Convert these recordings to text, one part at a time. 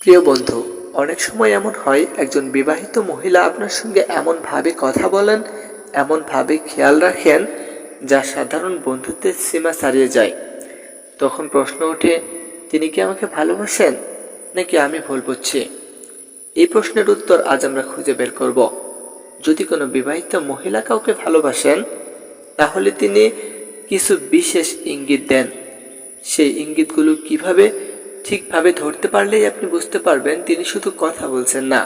প্রিয় বন্ধু, অনেক সময় এমন হয়, একজন বিবাহিত মহিলা আপনার সঙ্গে এমনভাবে কথা বলেন, এমনভাবে খেয়াল রাখেন, যা সাধারণ বন্ধুত্বের সীমা ছাড়িয়ে যায়। তখন প্রশ্ন ওঠে, তিনি কি আমাকে ভালোবাসেন, নাকি আমি ভুল বুঝছি? এই প্রশ্নের উত্তর আজ আমরা খুঁজে বের করব। যদি কোনো বিবাহিত মহিলা কাউকে ভালোবাসেন, তাহলে তিনি কিছু বিশেষ ইঙ্গিত দেন। সেই ইঙ্গিতগুলো কীভাবে ঠিকভাবে ধরতে পারলেই আপনি বুঝতে পারবেন তিনি শুধু কথা বলছেন না,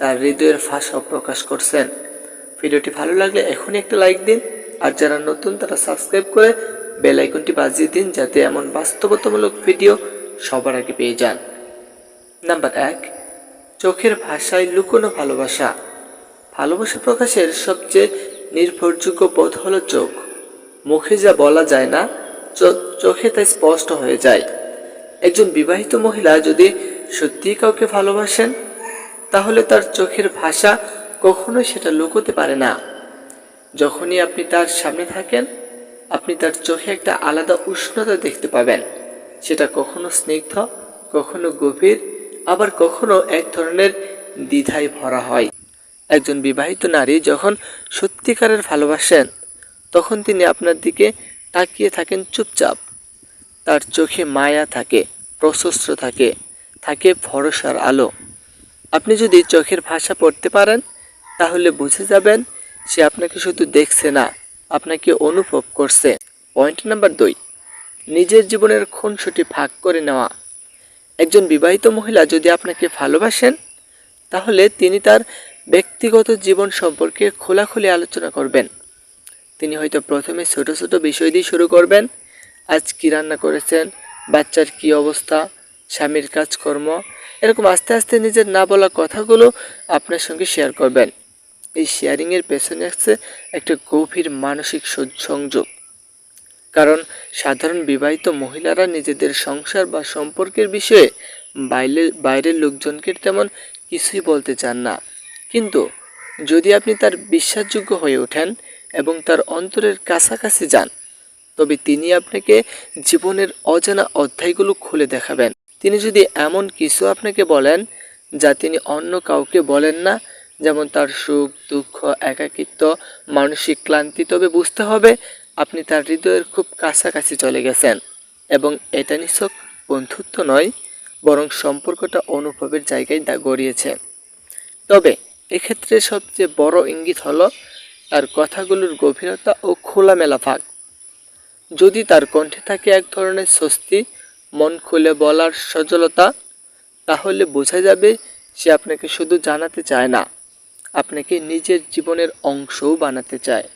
তার হৃদয়ের ভাষাও প্রকাশ করছেন। ভিডিওটি ভালো লাগলে এখনই একটা লাইক দিন, আর যারা নতুন তারা সাবস্ক্রাইব করে বেল আইকনটি বাজিয়ে দিন যাতে এমন বাস্তবতামূলক ভিডিও সবার আগে পেয়ে যান। নাম্বার এক, চোখের ভাষায় লুকোনো ভালোবাসা। ভালোবাসা প্রকাশের সবচেয়ে নির্ভরযোগ্য পথ হলো চোখ। মুখে যা বলা যায় না চোখে তা স্পষ্ট হয়ে যায়। বিবাহিত মহিলা যদি সত্যি কাউকে ভালোবাসেন, তাহলে তার চোখের ভাষা কখনোই সেটা লুকোতে পারে না। যখনই আপনি তার সামনে থাকেন, আপনি তার চোখে একটা আলাদা উষ্ণতা দেখতে পাবেন। সেটা কখনো স্নিগ্ধ, কখনো গভীর, আবার কখনো এক ধরনের দ্বিধায় ভরা হয়। একজন বিবাহিত নারী যখন সত্যিকারের ভালোবাসেন, তখন তিনি আপনার দিকে তাকিয়ে থাকেন চুপচাপ। তার চোখে মায়া থাকে। প্রশস্ত থাকে থাকে ভরসার আলো। আপনি যদি চোখের ভাষা পড়তে পারেন, তাহলে বুঝে যাবেন সে আপনাকে শুধু দেখছে না, আপনাকে অনুভব করছে। পয়েন্ট নাম্বার দুই, নিজের জীবনের খুনসুটি ভাগ করে নেওয়া। একজন বিবাহিত মহিলা যদি আপনাকে ভালোবাসেন, তাহলে তিনি তার ব্যক্তিগত জীবন সম্পর্কে খোলাখুলি আলোচনা করবেন। তিনি হয়তো প্রথমে ছোট ছোট বিষয় দিয়ে শুরু করবেন। আজ কী রান্না করেছেন? বাচ্চার কি অবস্থা, স্বামীর কাজকর্ম, এরকম আস্তে আস্তে নিজের না বলা কথাগুলো আপনার সঙ্গে শেয়ার করবেন। এই শেয়ারিংয়ের পেছনে আছে একটা গভীর মানসিক সংযোগ। কারণ সাধারণ বিবাহিত মহিলারা নিজেদের সংসার বা সম্পর্কের বিষয়ে বাইরে বাইরের লোকজনকে তেমন কিছুই বলতে চান না। কিন্তু যদি আপনি তার বিশ্বাসযোগ্য হয়ে ওঠেন এবং তার অন্তরের কাছাকাছি যান তবে তিনি আপনাকে জীবনের অজানা অধ্যায়গুলো খুলে দেখাবেন। তিনি যদি এমন কিছু আপনাকে বলেন, যা তিনি অন্য কাউকে বলেন না, যেমন তার সুখ, দুঃখ, একাকিত্ব, মানসিক ক্লান্তি, তবে বুঝতে হবে আপনি তার হৃদয়ের খুব কাছাকাছি চলে গেছেন। এবং এটা নিছক বন্ধুত্ব নয়, বরং সম্পর্কটা অনুভবের জায়গায় দা, গড়িয়েছে। তবে এক্ষেত্রে সবচেয়ে বড় ইঙ্গিত হলো তার কথাগুলোর গভীরতা ও খোলামেলা ভাগ যদি তার কণ্ঠে থাকে এক ধরনের স্বস্তি, মন খুলে বলার সজলতা, তাহলে বোঝা যাবে সে আপনাকে শুধু জানাতে চায় না, আপনাকে নিজের জীবনের অংশও বানাতে চায়।